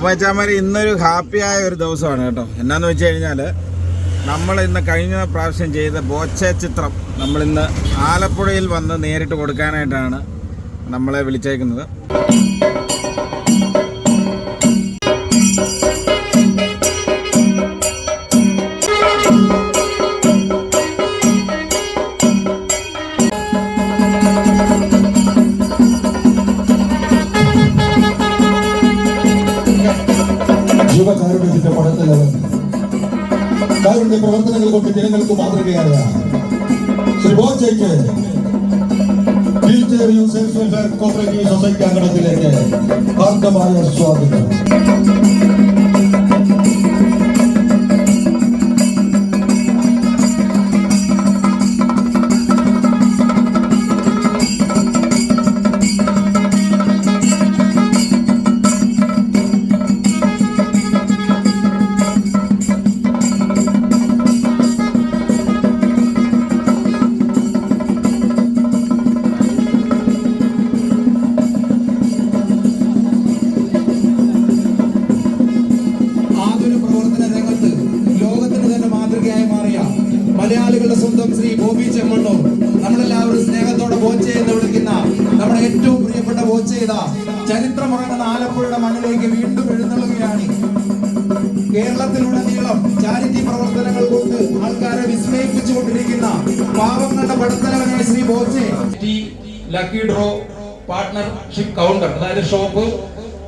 അപ്പോൾ വെച്ചാൽ ഇന്നൊരു ഹാപ്പിയായ ഒരു ദിവസമാണ് കേട്ടോ. എന്നാന്ന് വെച്ച് കഴിഞ്ഞാൽ നമ്മൾ ഇന്ന് കഴിഞ്ഞ പ്രാവശ്യം ചെയ്ത ബോച്ച ചിത്രം നമ്മളിന്ന് ആലപ്പുഴയിൽ വന്ന് നേരിട്ട് കൊടുക്കാനായിട്ടാണ് നമ്മളെ വിളിച്ചേക്കുന്നത്. ജീവകാരുണ്യത്തിന്റെ പടത്തിലവൻ കാരുണ്യ പ്രവർത്തനങ്ങൾ കൊണ്ട് ജനങ്ങൾക്ക് മാതൃകയായ Shri ബോച്ചയ്ക്ക് wheelchair use welfare cooperative society അംഗണത്തിലേക്ക് ഹാർദമായ സ്വാഗതം. ആതുര പ്രവർത്തന രംഗത്ത് ലോകത്തിന് തന്നെ മാതൃകയായി മാറിയ മലയാളികളുടെ സ്വന്തം ശ്രീ ബോബി ചെമ്മണ്ണൂർ. നമ്മളെല്ലാവരും സ്നേഹത്തോടെ ബോച്ചെ എന്ന് വിളിക്കുന്ന നമ്മുടെ ഏറ്റവും പ്രിയപ്പെട്ട ബോച്ചെയ്ത ചരിത്രമുറങ്ങുന്ന ആലപ്പുഴയുടെ മണ്ണിലേക്ക് വീണ്ടും എഴുന്നള്ളുകയാണ്. കേരളത്തിലുടനീളം ചാരിറ്റി പ്രവർത്തനങ്ങൾ കൊണ്ട് ആൾക്കാരെ വിസ്മയിപ്പിച്ചുകൊണ്ടിരിക്കുന്ന പാവങ്ങളുടെ പടത്തലവനായ Shri Boche. Lucky draw partnership counter അതായത് ഷോപ്പ്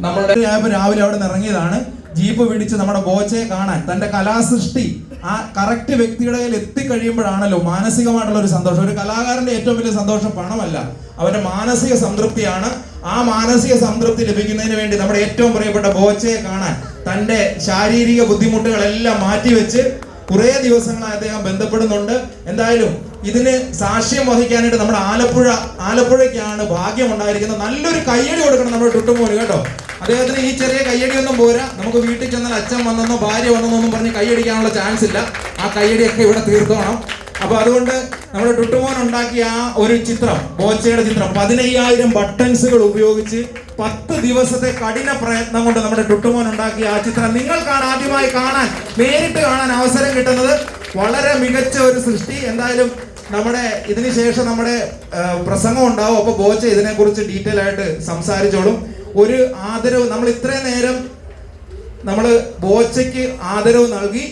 നമ്മളുടെ ആയപ്പോ രാവിലെ അവിടെ നിന്ന് ഇറങ്ങിയതാണ്. ജീപ്പ് പിടിച്ച് നമ്മുടെ ബോച്ചയെ കാണാൻ തന്റെ കലാസൃഷ്ടി ആ കറക്റ്റ് വ്യക്തിയുടെ കയ്യിൽ എത്തിക്കഴിയുമ്പോഴാണല്ലോ മാനസികമായിട്ടുള്ള ഒരു സന്തോഷം. ഒരു കലാകാരന്റെ ഏറ്റവും വലിയ സന്തോഷം പണമല്ല അവന്റെ മാനസിക സംതൃപ്തിയാണ്. ആ മാനസിക സംതൃപ്തി ലഭിക്കുന്നതിന് വേണ്ടി നമ്മുടെ ഏറ്റവും പ്രിയപ്പെട്ട ബോച്ചയെ കാണാൻ തന്റെ ശാരീരിക ബുദ്ധിമുട്ടുകളെല്ലാം മാറ്റിവെച്ച് കുറേ ദിവസങ്ങളായി അദ്ദേഹം ബന്ധപ്പെടുന്നുണ്ട്. എന്തായാലും ഇതിന് സാക്ഷ്യം വഹിക്കാനായിട്ട് നമ്മുടെ ആലപ്പുഴ ആലപ്പുഴയ്ക്കാണ് ഭാഗ്യം ഉണ്ടായിരിക്കുന്നത് നല്ലൊരു കയ്യടി കൊടുക്കണം നമ്മുടെ ടുട്ടുമോന് കേട്ടോ. അദ്ദേഹത്തിന് ഈ ചെറിയ കയ്യടി ഒന്നും പോരാ. നമുക്ക് വീട്ടിൽ ചെന്നാൽ അച്ഛൻ വന്നെന്നോ ഭാര്യ വന്നെന്നോ ഒന്നും പറഞ്ഞ് കയ്യടിക്കാനുള്ള ചാൻസ് ഇല്ല. ആ കയ്യടിയൊക്കെ ഇവിടെ തീർത്തോണം. അപ്പൊ അതുകൊണ്ട് നമ്മുടെ ടുട്ടുമോൻ ഉണ്ടാക്കിയ ആ ഒരു ചിത്രം ബോച്ചയുടെ ചിത്രം പതിനയ്യായിരം ബട്ടൺസുകൾ ഉപയോഗിച്ച് പത്ത് ദിവസത്തെ കഠിന പ്രയത്നം കൊണ്ട് നമ്മുടെ ടുട്ടുമോൻ ഉണ്ടാക്കിയ ആ ചിത്രം നിങ്ങൾക്കാണ് ആദ്യമായി കാണാൻ നേരിട്ട് കാണാൻ അവസരം കിട്ടുന്നത് വളരെ മികച്ച ഒരു സൃഷ്ടി. എന്തായാലും നമ്മുടെ ഇതിന് ശേഷം നമ്മുടെ പ്രസംഗം ഉണ്ടാവും. അപ്പൊ ബോച്ച ഇതിനെക്കുറിച്ച് ഡീറ്റെയിൽ ആയിട്ട് സംസാരിച്ചോളും. ഒരു ആദരവ് നമ്മൾ ഇത്രയും നേരം നമ്മൾ ബോച്ചയ്ക്ക് ആദരവ് നൽകി.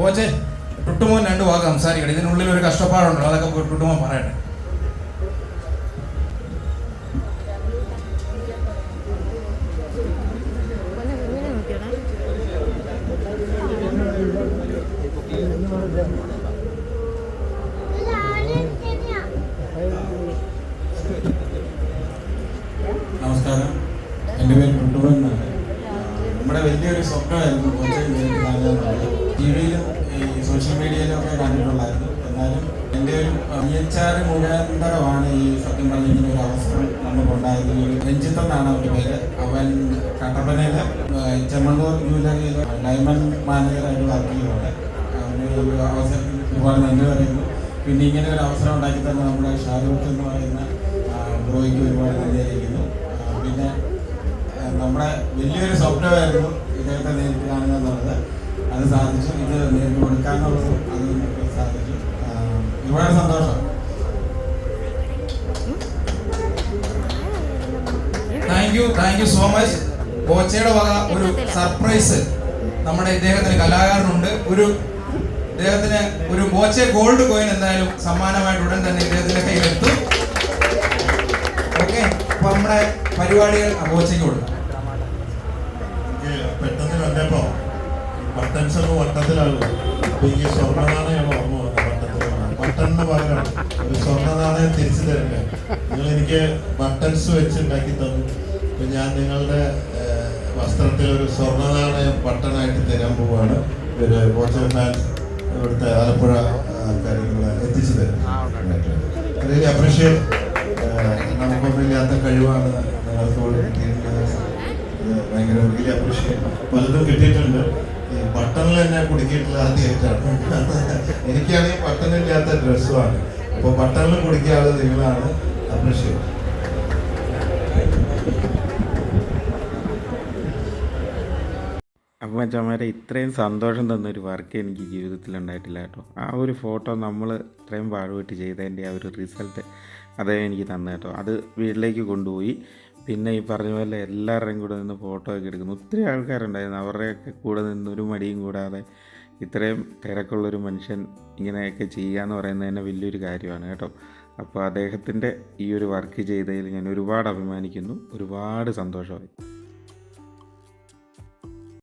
ബോച്ചെ ടുട്ടുമോൻ രണ്ട് വാക്ക് സംസാരിക്കണം ഇതിനുള്ളിൽ ഒരു കഷ്ടപ്പാടുണ്ടോ അതൊക്കെ ടുട്ടുമോൻ പറയട്ടെ. നമസ്കാരം. എന്റെ പേര് ടുട്ടുമോൻ എന്നാണ്. നമ്മുടെ വലിയൊരു സ്വപ്നമായിരുന്നു. പി എച്ച് ഈ സത്യം പറഞ്ഞ ഇങ്ങനെ ഒരു അവസരം നമുക്കുണ്ടായത് രഞ്ജിത്ത് എന്നാണ് അവന്റെ പേര്. അവൻ കട്ടപ്പനയിലെ ചെമ്മണ്ണൂർ ജൂലറി ഡയമണ്ട് മാനേജറായിട്ട് വർക്ക് ചെയ്യുന്നുണ്ട്. അവന് ഒരു അവസരം ഒരുപാട് നന്ദി പറയുന്നു. പിന്നെ ഇങ്ങനെ ഒരു അവസരം ഉണ്ടാക്കി തന്നെ നമ്മുടെ ഷാരൂഖ് എന്ന് പറയുന്ന ബ്രോയ്ക്ക് ഒരുപാട് നന്ദി അറിയിക്കുന്നു. പിന്നെ നമ്മുടെ വലിയൊരു സ്വപ്നമായിരുന്നു ഇദ്ദേഹത്തെ നേരിട്ട് കാണുക എന്നുള്ളത്. അത് സാധിച്ചു. ഇത് നേരിട്ട് കൊടുക്കാനുള്ളത് അത് സാധിച്ചു. ഒരുപാട് സന്തോഷം. Thank you thank you so much ബോച്ചയുടെ വക ഒരു സർപ്രൈസ് നമ്മുടെ ഇദ്ദേഹത്തിന് കലാകാരനുണ്ട്. ഒരു ഇദ്ദേഹത്തിന് ഒരു ബോച്ചെ ഗോൾഡ് കോയിൻ എന്തായാലും സമ്മാനമായിട്ട് ഉടൻ തന്നെ ഇദ്ദേഹത്തിന്റെ കയ്യിലെത്തും ഓക്കെ അപ്പൊ നമ്മുടെ പരിപാടികൾ ബോച്ചയ്ക്ക് കൊടുക്കാം. പെട്ടെന്ന് കണ്ടപ്പോ ഒക്കെ വട്ടത്തിലാകും. അപ്പൊ ഈ സ്വർണ നാണയമാണ് ഓർമ്മ ബട്ടണിന് പകരം ഒരു സ്വർണ നാണയം തിരിച്ചു തരുന്നത് നിങ്ങൾ എനിക്ക് ബട്ടൺസ് വെച്ച് ഉണ്ടാക്കി തന്നു. അപ്പൊ ഞാൻ നിങ്ങളുടെ വസ്ത്രത്തിൽ ഒരു സ്വർണ നാണയം ബട്ടണായിട്ട് തരാൻ പോവാണ്. ഒരു ബോച്ചർ ഫാൻസ് ഇവിടുത്തെ ആലപ്പുഴ നിങ്ങളെ എത്തിച്ചു തരും. റിയലി അപ്രീഷിയേറ്റ് നമുക്കൊന്നുമില്ലാത്ത കഴിവാണ് നിങ്ങൾക്ക് ഭയങ്കര റിയലി അപ്രീഷിയേറ്റ് പലതും കിട്ടിയിട്ടുണ്ട്. ഈ ബട്ടണിൽ തന്നെ കുടുക്കിയിട്ടുള്ള ആദ്യമായിട്ടാണ് എനിക്കാണെങ്കിൽ ബട്ടണില്ലാത്ത ഡ്രസ്സുമാണ്. അപ്പോൾ ബട്ടണിൽ കുടുക്കിയാൽ നിങ്ങളാണ് അപ്രീഷിയേറ്റ് അപ്പം ഇത്രയും സന്തോഷം തന്നൊരു വർക്ക് എനിക്ക് ജീവിതത്തിൽ ഉണ്ടായിട്ടില്ല കേട്ടോ. ആ ഒരു ഫോട്ടോ നമ്മൾ ഇത്രയും പാടുപെട്ട് ചെയ്തതിന്റെ ആ ഒരു റിസൾട്ട് അദ്ദേഹം എനിക്ക് തന്നു കേട്ടോ. അത് വീട്ടിലേക്ക് കൊണ്ടുപോയി. പിന്നെ ഈ പറഞ്ഞ പോലെ എല്ലാവരുടെയും കൂടെ നിന്ന് ഫോട്ടോ ഒക്കെ എടുക്കുന്നു. ഒത്തിരി ആൾക്കാരുണ്ടായിരുന്നു. അവരുടെയൊക്കെ കൂടെ നിന്ന് ഒരു മടിയും കൂടാതെ ഇത്രയും തിരക്കുള്ളൊരു മനുഷ്യൻ ഇങ്ങനെയൊക്കെ ചെയ്യുക എന്ന് പറയുന്നത് തന്നെ വലിയൊരു കാര്യമാണ് കേട്ടോ. അപ്പോൾ അദ്ദേഹത്തിന്റെ ഈ ഒരു വർക്ക് ചെയ്തതിൽ ഞാൻ ഒരുപാട് അഭിമാനിക്കുന്നു. ഒരുപാട് സന്തോഷമായി.